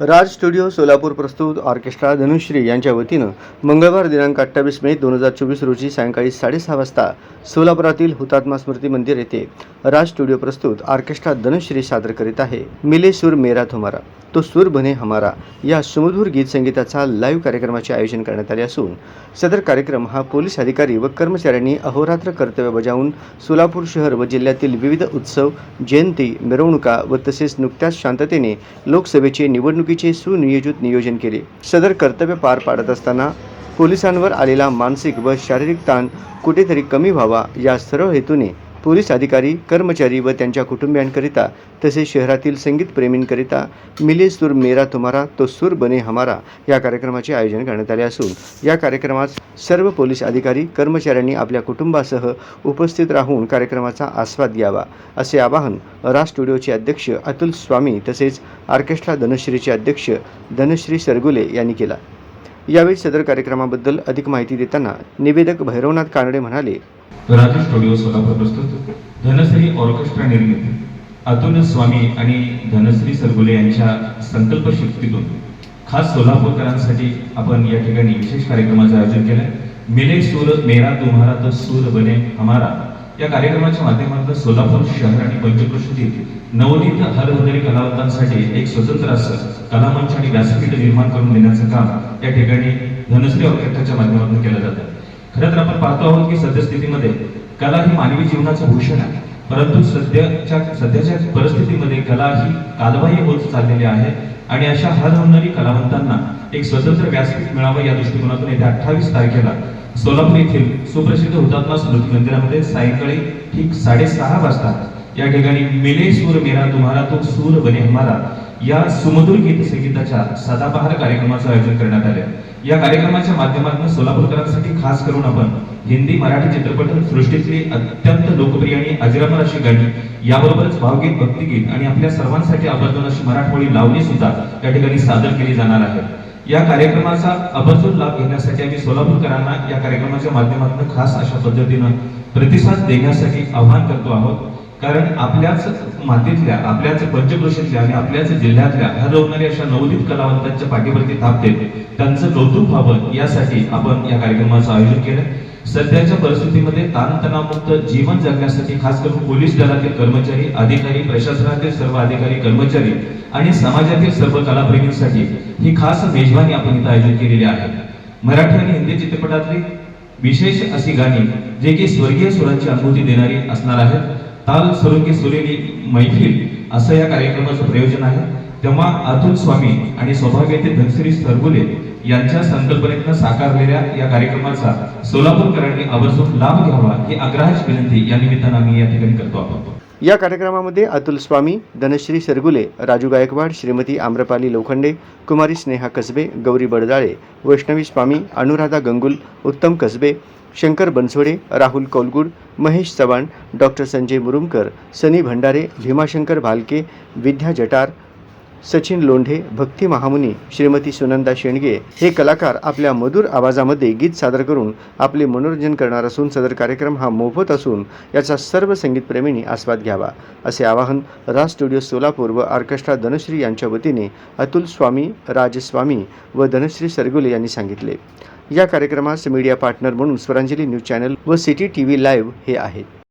राज studio Solapur प्रस्तुत orchestra Dhanushree यांच्या वतीनं मंगळवार दिनांक अठ्ठावीस मे दोन हजार चोवीस रोजी सायंकाळी साडेसहा वाजता सोलापुरातील हुतात्मा स्मृती मंदिर येथे राज स्टुडिओ प्रस्तुत ऑर्केस्ट्रा धनुश्री सादर करीत आहे. मिले सूर मेरा थुमारा तो सूर बने हमारा. या सुमधूर गीत संगीताचा लाईव्ह कार्यक्रमाचे आयोजन करण्यात आले असून सदर कार्यक्रम हा पोलीस अधिकारी व कर्मचाऱ्यांनी अहोरात्र कर्तव्य बजावून सोलापूर शहर व जिल्ह्यातील विविध उत्सव जयंती मिरवणुका व तसेच नुकत्याच शांततेने लोकसभेचे निवडणुकीचे सुनियोजित नियोजन केले. सदर कर्तव्य पार पाडत असताना पोलिसांवर आलेला मानसिक व शारीरिक ताण कुठेतरी कमी व्हावा या सर्व हेतूने पोलीस अधिकारी कर्मचारी व त्यांच्या कुटुंबियांकरिता तसेच शहरातील संगीतप्रेमींकरिता मिले सूर मेरा तुम्हारा तो सूर बने हमारा या कार्यक्रमाचे आयोजन करण्यात आले असून या कार्यक्रमात सर्व पोलीस अधिकारी कर्मचाऱ्यांनी आपल्या कुटुंबासह उपस्थित राहून कार्यक्रमाचा आस्वाद घ्यावा असे आवाहन राज स्टुडिओचे अध्यक्ष अतुल स्वामी तसेच ऑर्केस्ट्रा धनुश्रीचे अध्यक्ष धनश्री सरगुले यांनी केला. यावेळी सदर कार्यक्रमाबद्दल अधिक माहिती देताना निवेदक भैरवनाथ कानडे म्हणाले राजू स्टुडिओ सोलापूर प्रस्तुत. धनश्री ऑर्केस्ट्रा निर्मिती. अतुल स्वामी आणि धनश्री सरगुले यांच्या संकल्प शक्तीतून खास सोलापूरकरांसाठी आपण या ठिकाणी विशेष कार्यक्रमाचं आयोजन केलं मिले सूर मेरा तुम्हारा तर सूर बने हमारा. या कार्यक्रमाच्या माध्यमातून सोलापूर शहर आणि पंचकृषीतील नवोदित हरहुनरी कलावंतांसाठी एक स्वतंत्र असं कलामंच आणि व्यासपीठ निर्माण करून देण्याचं काम या ठिकाणी धनश्री ऑर्केस्ट्राच्या माध्यमातून केलं जातं. खरं तर आपण पाहतो आहोत की सद्यस्थितीमध्ये कला ही मानवी जीवनाचं भूषण आहे. परंतु सध्याच्या सध्याच्या परिस्थितीमध्ये कला ही कालबाह्य होत चाललेली आहे आणि अशा हरहुन्नरी कलावंतांना एक स्वतंत्र व्यासपीठ मिळावं या दृष्टिकोनातून येत्या अठ्ठावीस तारखेला सोलापूर येथील सुप्रसिद्ध हुतात्मा स्मृती मंदिरामध्ये सायंकाळी ठीक साडेसहा वाजता या ठिकाणी मिले सूर मेरा तुम्हाला तो सूर बने हमारा या सुमधुर गीत संगीताच्या सदाबहार कार्यक्रमाचं आयोजन करण्यात आले या कार्यक्रमाच्या माध्यमातून सोलापूरकरांसाठी खास करून आपण हिंदी मराठी चित्रपट सृष्टीतली अत्यंत लोकप्रिय आणि अजरामर अशी गाणी याबरोबरच भावगीत भक्तिगीत आणि आपल्या सर्वांसाठी आवर्जून अशी मराठमोळी लावणी सुद्धा या ठिकाणी सादर केली जाणार आहे. या कार्यक्रमाचा आवर्जून लाभ घेण्यासाठी आम्ही सोलापूरकरांना या कार्यक्रमाच्या माध्यमातून खास अशा पद्धतीनं प्रतिसाद देण्यासाठी आवाहन करतो आहोत. कारण आपल्याच मातीतल्या आपल्याच पंचक्रोशीतल्या आणि आपल्याच जिल्ह्यातल्या हरवणाऱ्या अशा नवोदित कलावंतांच्या पाठीवरती थाप देत. त्यांचं कौतुक व्हावं यासाठी आपण या कार्यक्रमाचं आयोजन केलं सध्याच्या परिस्थितीमध्ये ताणतणावमुक्त जीवन जगण्यासाठी खास करून पोलीस दलातील कर्मचारी अधिकारी प्रशासनातील सर्व अधिकारी कर्मचारी आणि समाजातील सर्व कलाप्रेमींसाठी ही खास मेजवानी आपण इथं आयोजित केलेली आहे. मराठी आणि हिंदी चित्रपटातली विशेष अशी गाणी जे की स्वर्गीय सुरांची अनुभूती देणारी असणार आहेत. ताल सुरंगी सुरेली मैफिल असं या कार्यक्रमाचं प्रयोजन आहे. तेव्हा अतुल स्वामी आणि सौभाग्यातील धनश्री सरगुले यांच्या संकल्पनेतनं साकारलेल्या या कार्यक्रमाचा सोलापूरकरांनी आवर्जून लाभ घ्यावा ही आग्रहाची विनंती या निमित्तानं आम्ही या ठिकाणी करतो आपण या कार्यक्रमामध्ये अतुल स्वामी धनश्री सरगुले राजू गायकवाड श्रीमती आम्रपाली लोखंडे कुमारी स्नेहा कसबे गौरी बडदाळे वैष्णवी स्वामी अनुराधा गंगुल उत्तम कसबे शंकर बनसोडे राहुल कौलगुड महेश चव्हाण डॉक्टर संजय मुरुमकर सनी भंडारे भीमाशंकर भालके विद्या जटार सचिन लोंढे भक्ती महामुनी श्रीमती सुनंदा शेंडगे हे कलाकार आपल्या मधुर आवाजामध्ये गीत सादर करून आपले मनोरंजन करणार असून सदर कार्यक्रम हा मोफत असून याचा सर्व संगीतप्रेमींनी आस्वाद घ्यावा असे आवाहन राज स्टुडिओ सोलापूर व ऑर्केस्ट्रा धनश्री यांच्या वतीने अतुल स्वामी राजस्वामी व धनश्री सरगुले यांनी सांगितले. या कार्यक्रमास मीडिया पार्टनर म्हणून स्वरांजली न्यूज चॅनल व सिटी टी व्ही लाईव्ह हे आहेत